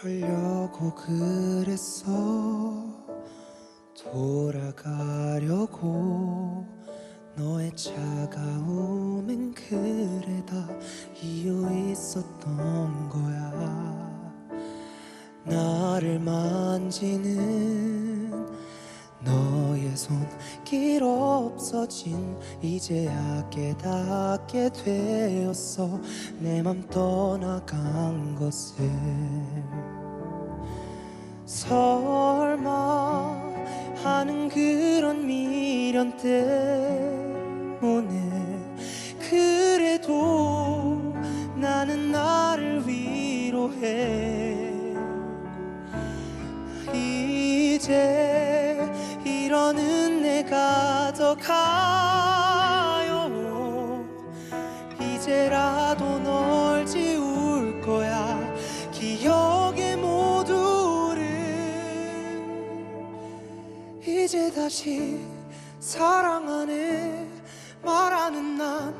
그러려고 그랬어. 돌아가려고 너의 차가움엔 그래 다 이유 있었던 거야. 나를 만지는 손길 없어진 이제야 깨닫게 되었어. 내 맘 떠나간 것을 설마 하는 그런 미련 때문에 그래도 나는 나를 위로해 가요 이제라도 널 지울 거야. 기억의 모두를 이제 다시 사랑하네. 말하는 난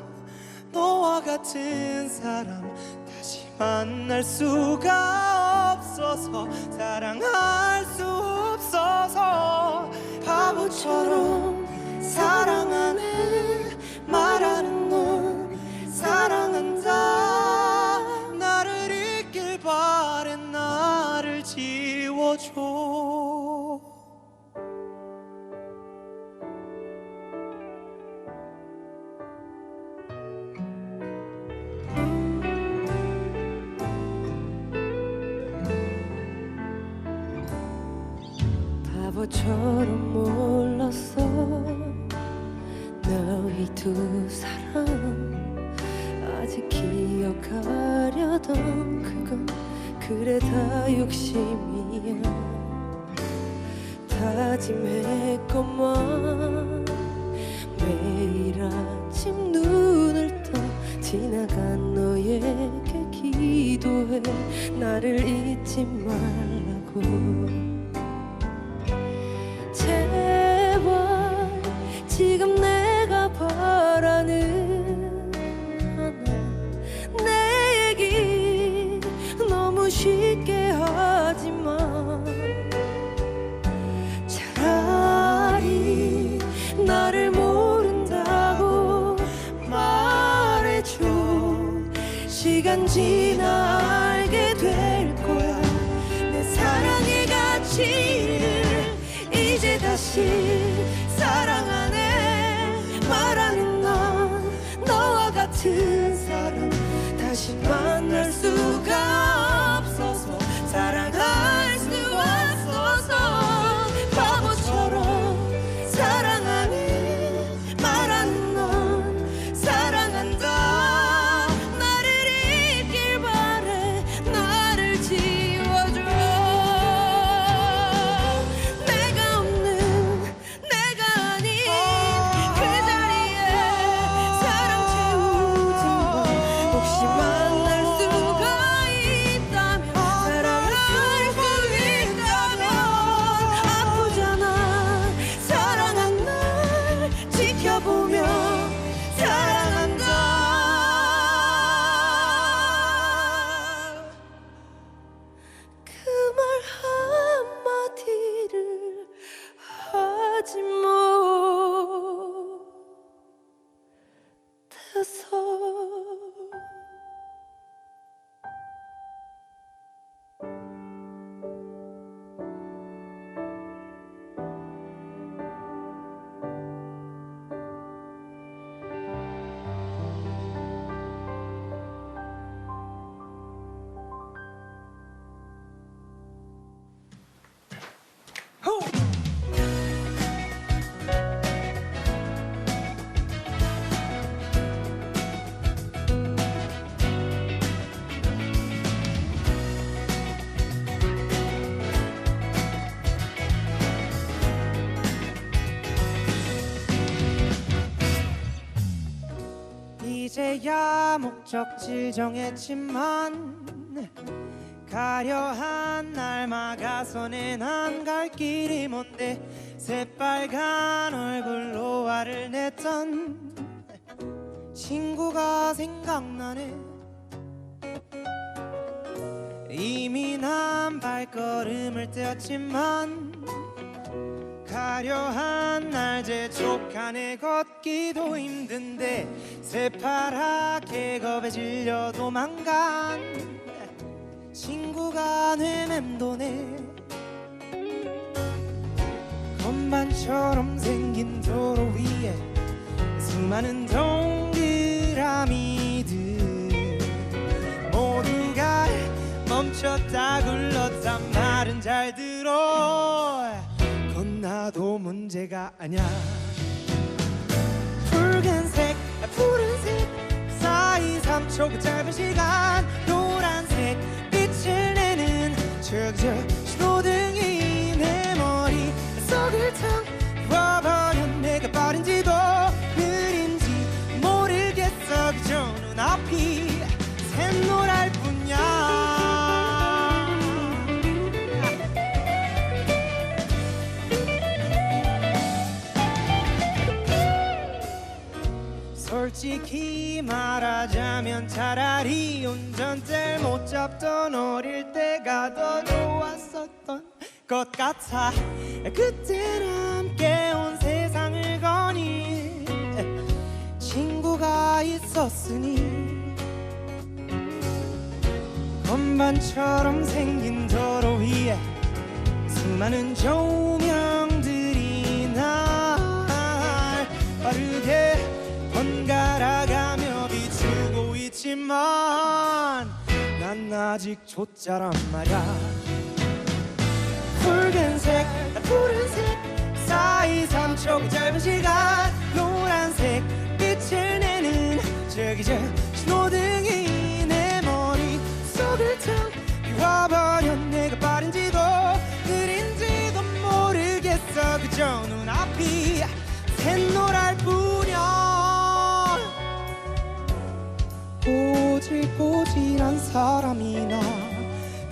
너와 같은 사람. 다시 만날 수가 없어서 사랑할 수 없어서. 바보처럼 사랑하네. 말하는 넌 사랑한다 나를 잊길 바래. 나를 지워줘 말 이제야 목적지 정했지만 가려한 날 막아서는 안 갈 길이 뭔데 새빨간 얼굴로 화를 냈던 친구가 생각나네. 이미 난 발걸음을 떼었지만 가려한 날 재촉하네 걷기도 힘든데 새파랗게 겁에 질려 도망간. 친구가 내 맴도네 건반처럼 생긴 도로 위에 수많은 동그라미들. 모두가 멈췄다 굴렀다 말은 잘 들어 문제가 아냐 붉은색 푸른색 사이 3초 그 짧은 시간. 노란색 빛을 내는 저저 신호등이 내 머리 속을 텅 비워버려 내가 빠른 지도 솔직히 말하자면 차라리 운전대를 못 잡던 어릴 때가 더 좋았었던 것 같아. 그때 함께 온 세상을 거니 친구가 있었으니 건반처럼 생긴 도로 위에 수많은 조명들이 날 빠르게 번갈아가며 비추고 있지만 난 아직 초짜란 말야. 붉은색 푸른색 사이 3초 짧은 시간 노란색 빛을 내는 저기 저 신호등이 내 머리 속을 텅 비워버려 내가 빠른지도 느린지도 사람이나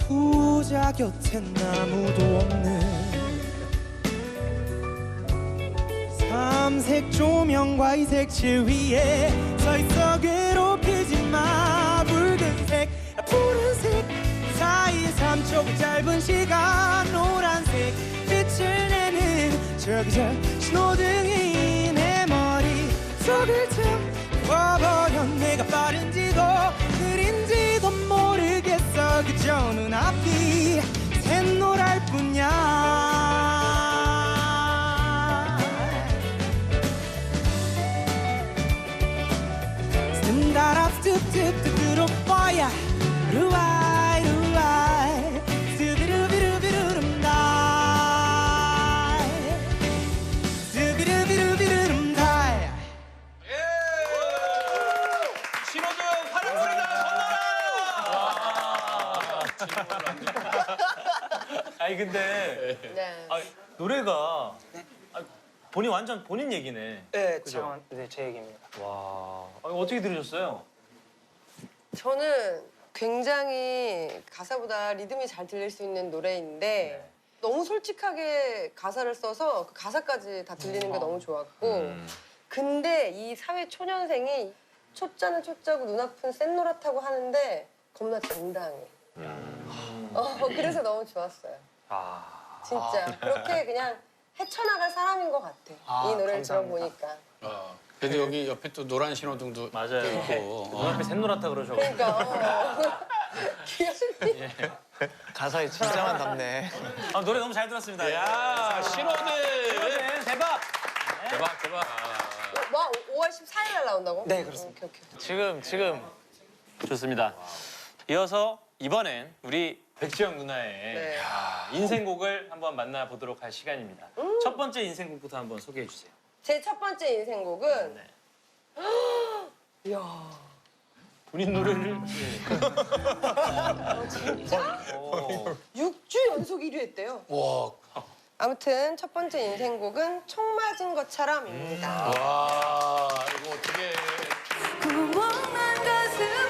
부자 곁엔 아무도 없는 삼색 조명과 이색 칠 위에 서 있어 괴롭히지 마. 붉은색 푸른색 사이 3초 짧은 시간 노란색 빛을 내는 저기 저 신호등이 내 머리 속을 틈 와버려. 내가 빠른지도 저 눈앞이 샛노랄 뿐이야. 쓴다라 습습습 들어봐야 루아 아니 근데 네. 아, 노래가 아, 본인 완전 본인 얘기네. 네, 그죠? 네, 제 얘기입니다. 와 아니, 어떻게 들으셨어요? 저는 굉장히 가사보다 리듬이 잘 들릴 수 있는 노래인데 너무 솔직하게 가사를 써서 그 가사까지 다 들리는 게 너무 좋았고 음. 근데 이 사회 초년생이 초짜는 초짜고 눈 아픈 센노랗다고 하는데 겁나 당당해. 어, 그래서 너무 좋았어요. 아 진짜 그렇게 그냥 헤쳐나갈 사람인 것 같아. 이 노래를 들어보니까. 어, 그래도 여기 옆에 또 노란 신호등도 맞아요. 있고 어. 눈앞에 샛노랗다 그러셔가지고. 그러니까 어. 귀여운 가사에 진짜만 담네. 아, 노래 너무 잘 들었습니다. 야 신호등 네, 대박. 대박 대박 뭐 5월 14일 날 나온다고? 네, 그렇습니다. 오케이, 오케이. 지금 지금 좋습니다. 이어서 이번엔 우리 백지영 누나의 네. 야, 인생곡을 한번 만나보도록 할 시간입니다. 첫 번째 인생곡부터 한번 소개해 주세요. 제 첫 번째 인생곡은 네. 이야 본인 노래를 진짜? 오. 6주 연속 1위 했대요. 와, 아무튼 첫 번째 인생곡은 총 맞은 것처럼입니다. 와 이거 어떻게 구멍난 가슴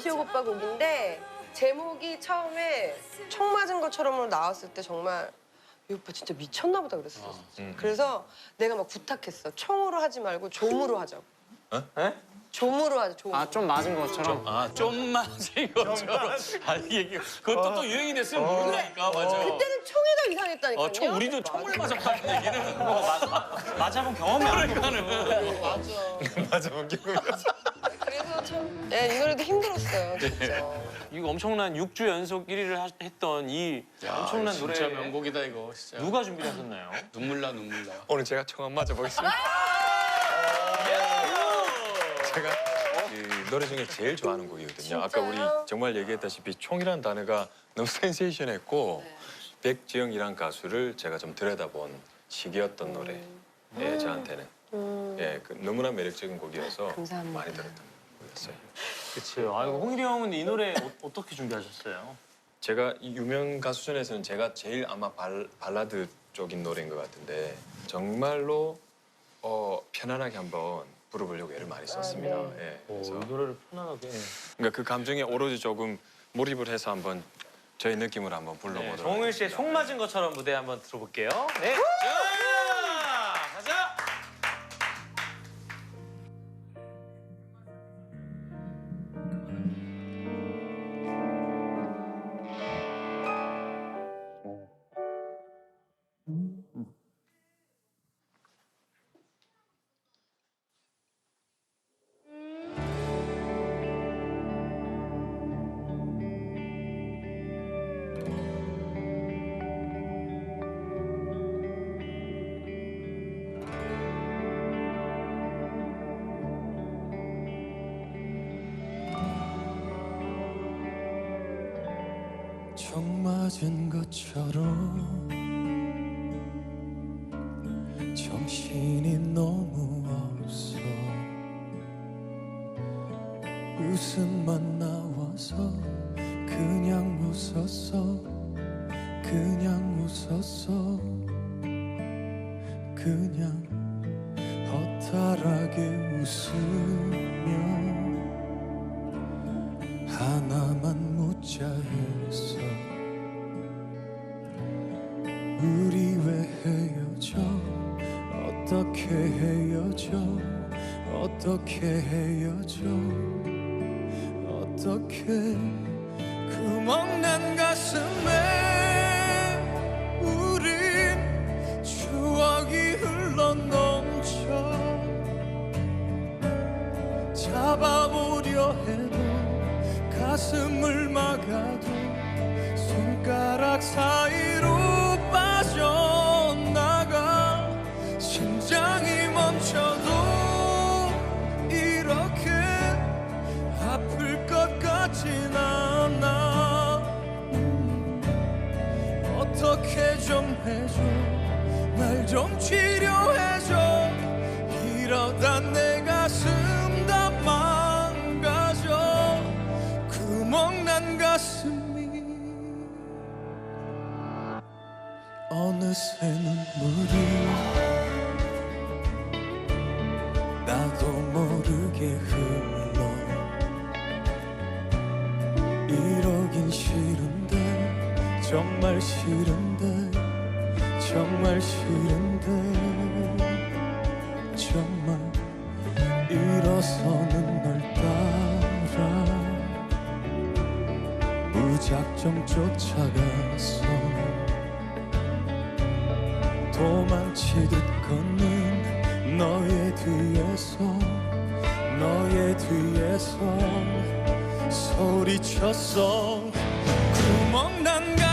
방시혁 오빠 곡인데 제목이 처음에 총 맞은 것처럼으로 나왔을 때 정말 이 오빠 진짜 미쳤나 보다 그랬어. 음. 그래서 내가 막 부탁했어. 총으로 하지 말고 좀으로 하자고. 에? 좀으로 하자. 좀. 아 좀 맞은 것처럼. 아 좀만 이거처럼. 아 이게 그것도 또 유행이 됐으면 모른다니까 맞아. 그때는 총이 더 이상했다니까요. 어, 총 우리도 총을 맞았다는 얘기는 뭐 맞아본 경험이 없는 그래서 참, 예, 이 노래도 힘들었어요, 진짜. 이거 엄청난 6주 연속 1위를 했던 이 엄청난 노래 진짜 명곡이다 이거 진짜. 누가 준비를 하셨나요? 눈물 나 눈물 나. 오늘 제가 총 한번 맞아보겠습니다. 제가 이 노래 중에 제일 좋아하는 곡이거든요. 아까 우리 진짜요? 정말 얘기했다시피 총이라는 단어가 너무 센세이션했고 백지영이란 가수를 제가 좀 들여다본 시기였던 노래. 예, 저한테는. 예, 그 너무나 매력적인 곡이어서 감사합니다. 많이 들었던 곡이었어요. 그렇죠. 아, 이거 홍일이 형은 이 노래 어, 떻게 준비하셨어요? 제가 이 유명 가수 중에서는 제가 제일 아마 발, 발라드 쪽인 노래인 것 같은데 정말로 어, 편안하게 한번 부르보려고 애를 많이 썼습니다. 예, 오, 그래서 이 노래를 편안하게. 그러니까 그 감정에 오로지 조금 몰입을 해서 한번 저희 느낌으로 한번 네, 불러보도록 정홍일 씨의 하겠습니다. 총 맞은 것처럼 무대 한번 들어볼게요. 네. 총 맞은 것처럼 정신이 구멍난 가슴에 우린 추억이 흘러 넘쳐 잡아보려 해도 가슴을 막아도 손가락 사이로 것 같진 않아 음, 어떻게 좀 해줘. 날 좀 치료해줘. 이러다 내 가슴 다 망가져 구멍난 가슴이. 어느새 눈물이 나도 모르게 흘러 이러긴 싫은데 정말 싫은데 정말 싫은데 정말 일어서는 널 따라 무작정 쫓아갔어 도망치듯 걷는 너의 뒤에서 너의 뒤에서 소리쳤어. 구멍난 가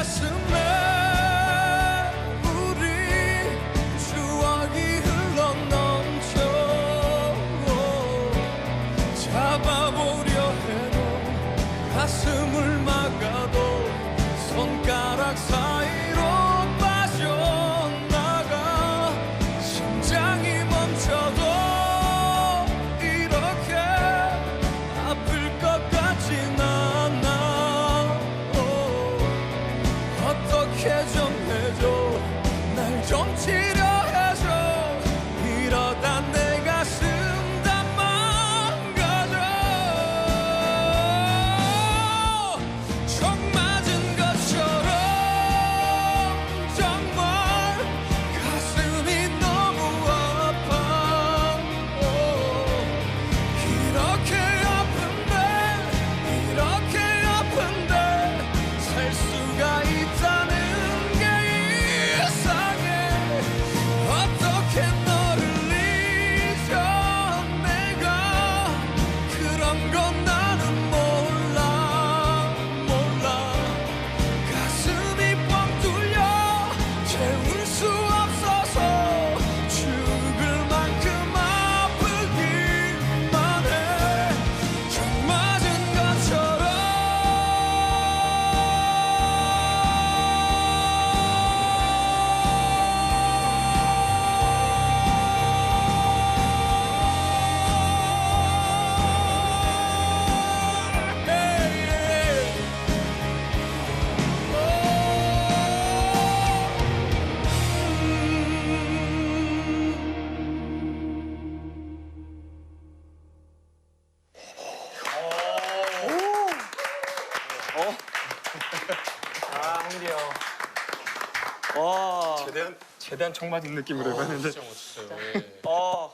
최대한 총 맞은 느낌으로 해봤는데 진짜 멋있어요. 예. 어.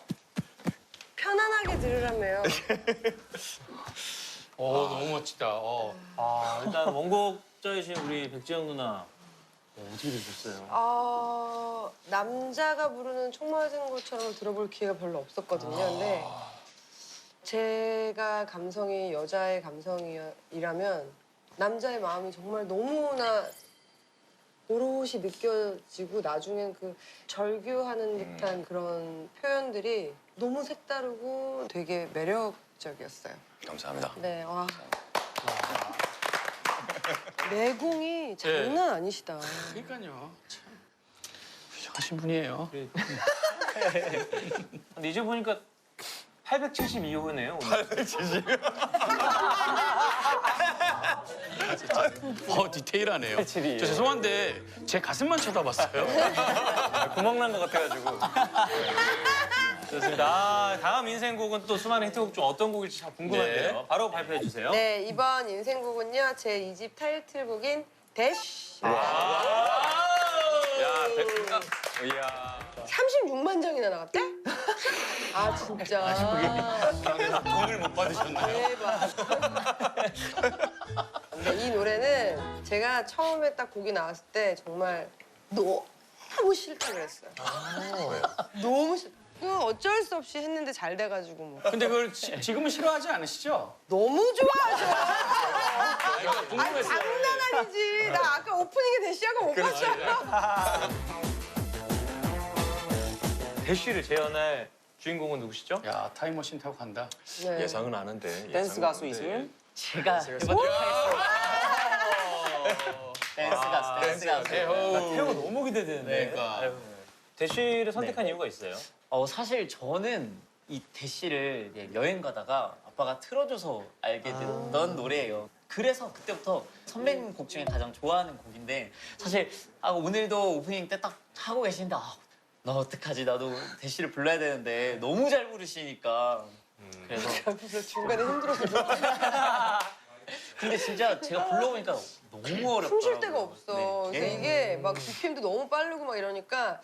편안하게 들으라며요. 어, 너무 멋지다. 어. 아, 일단 원곡자이신 우리 백지영 누나 어, 어떻게 되셨어요? 아 남자가 부르는 총 맞은 것처럼 들어볼 기회가 별로 없었거든요. 근데 제가 감성이 여자의 감성이라면 남자의 마음이 정말 너무나 오롯이 느껴지고 나중엔 그 절규하는 듯한 그런 표현들이 너무 색다르고 되게 매력적이었어요. 감사합니다. 네, 와. 내공이 장난 아니시다. 그러니까요. 참 훌륭하신 분이에요. 근데 이제 보니까 872호네요. 오늘. 어, 디테일하네요. 저 죄송한데 제 가슴만 쳐다봤어요. 구멍 난 것 같아가지고. 좋습니다. 아, 다음 인생곡은 또 수많은 히트곡 중 어떤 곡일지 참 궁금한데요. 네. 바로 발표해 주세요. 네, 이번 인생곡은요. 제 2집 타이틀곡인 대쉬. 야, 백가. 이야. 36만 장이나 나갔대? 아, 진짜. 돈을 못 받으셨나요? 대박. 근데 이 노래는 제가 처음에 딱 곡이 나왔을 때 정말 너무 싫다 그랬어요. 너무 싫. 그 어쩔 수 없이 했는데 잘 돼가지고 뭐 근데 그걸 지, 지금은 싫어하지 않으시죠? 너무 좋아하죠. 아니 궁금했어요. 장난 아니지. 나 아까 오프닝에 대시하고 못 봤잖아. 대쉬를 재현할 주인공은 누구시죠? 야, 타임머신 타고 간다. 네. 예상은 아는데. 댄스 가수 이승윤? 제가 해보도록 댄스 가수, 댄스 가수. 태호가 너무 기대되는데. 그러니까. 대쉬를 선택한 이유가 있어요. 어 사실 저는 이 대시를 이제 여행 가다가 아빠가 틀어줘서 알게 됐던 노래예요. 그래서 그때부터 선배님 곡 중에 가장 좋아하는 곡인데 사실 아, 오늘도 오프닝 때 딱 하고 계신데 아, 나 어떡하지 나도 대시를 불러야 되는데 너무 잘 부르시니까 그래서 그래서 중간에 힘들어서 근데 진짜 제가 불러보니까 너무 어렵더라고요. 숨쉴 데가 없어. 네. 그래서 이게 막 BPM도 너무 빠르고 막 이러니까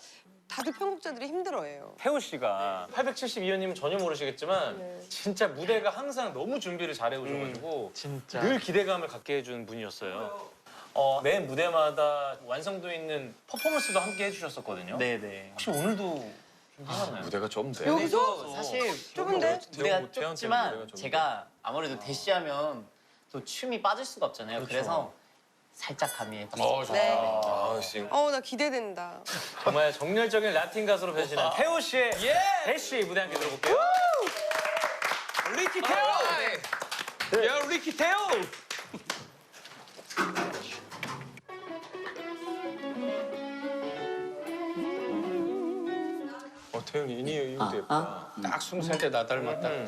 다들 편곡자들이 힘들어해요. 태호 씨가 872호님은 전혀 모르시겠지만 네. 진짜 무대가 항상 너무 준비를 잘해 오셔가지고 진짜. 늘 기대감을 갖게 해준 분이었어요. 어, 매 무대마다 완성도 있는 퍼포먼스도 함께 해주셨었거든요. 네네. 혹시 오늘도 준비하나요? 무대가 좁은데. 여기서 사실 좁은데? 무대가 태연태는 무대가 좁지만 좁은데. 제가 아무래도 대시하면 또 춤이 빠질 수가 없잖아요. 그래서 살짝 가미해봤어요. 어, 좋다. 네. 아, 씨. 어우 나 기대된다. 정말 정열적인 라틴 가수로 변신한 태호 씨의 대쉬 무대 함께 들어볼게요. 리키 태호! 야 리키 태호! 태연이 이니 이것도 예쁘다. 딱 스무 살 때 나 닮았다. 음.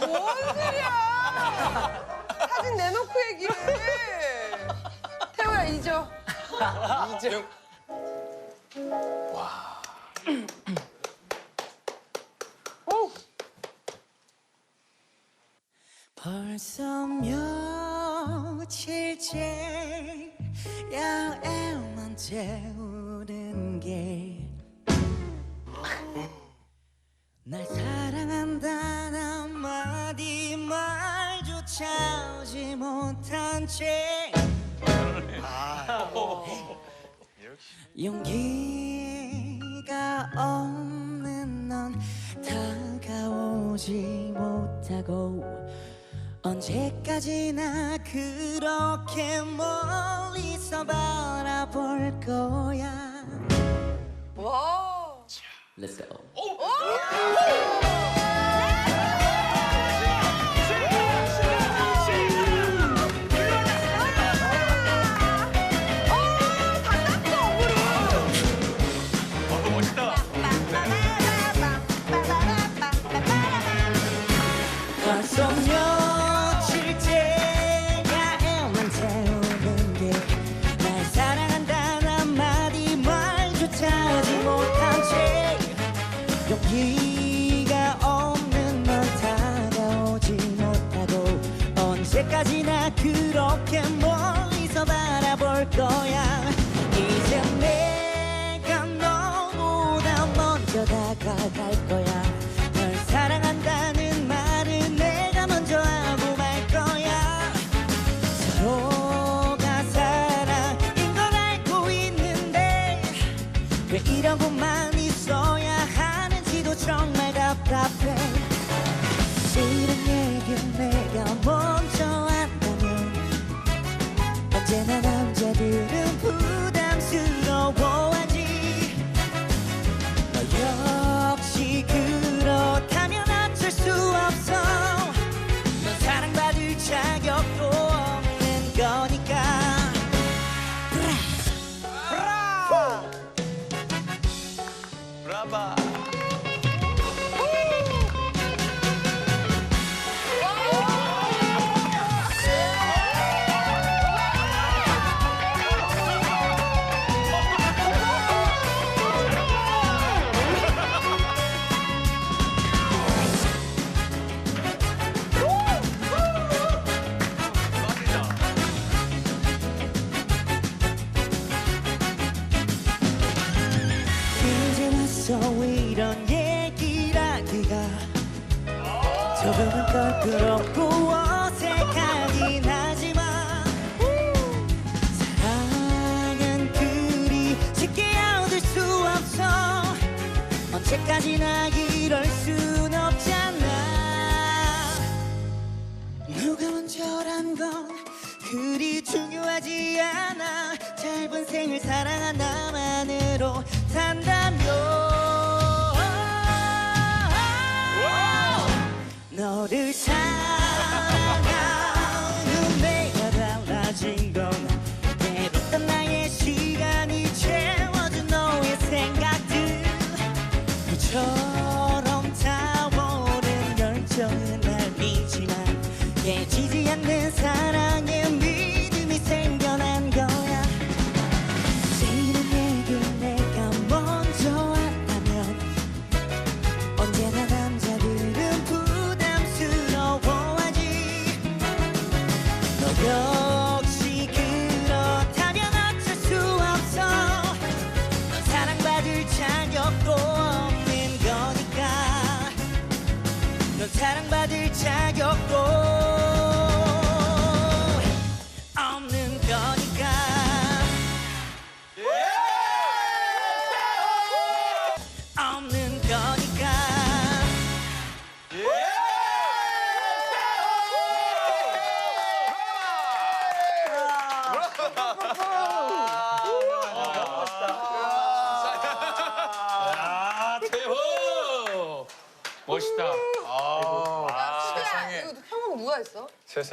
뭔 소리야? 사진 내놓고 얘기해. 태호야 잊어. 이제 와. 벌써 며칠째 야에만 재우는 게 날 사랑한다는 한마디 말조차 하지 못한 채 용기가 없는 넌 다가오지 못하고 언제까지나 그렇게 멀리서 바라볼 거야 와. Let's go. 벌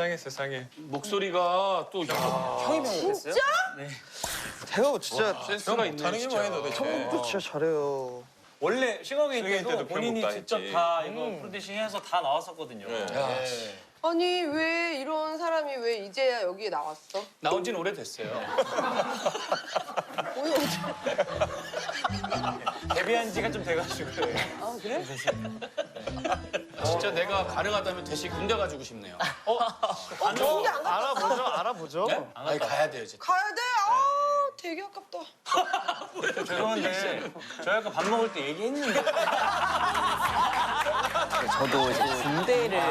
세상에 세상에. 목소리가 또 형이 진짜? 태호 진짜 센스가 있네. 진짜. 도대체. 또 진짜 잘해요. 원래 싱어게인 싱어게인 때도 때도 본인이 편곡도 직접 했지. 다 이거 프로듀싱해서 다 나왔었거든요. 네. 네. 아니 왜 이런 사람이 왜 이제야 여기에 나왔어? 나온 지는 오래됐어요. 오늘? 데뷔한 지가 좀 돼가지고. 아 그래? 진짜 내가 가능하다면 대신 군대 가지고 싶네요. 어? 좋은데 안 갔다 알아보죠, 알아보죠. 네? 아니 가야 돼요 이제. 가야 돼? 아 되게 아깝다. 죄송한데 저희 아까 밥 먹을 때 얘기했는데. 저도 이제 군대를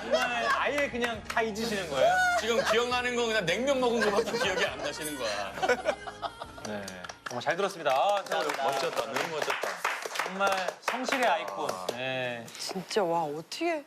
정말 아예 그냥 다 잊으시는 거예요? 지금 기억나는 건 그냥 냉면 먹은 거밖에 기억이 안 나시는 거야. 네. 정말 잘 들었습니다. 아, 저 멋졌다. 너무 멋졌다. 정말 성실의 아이콘. 네. 진짜 와 어떻게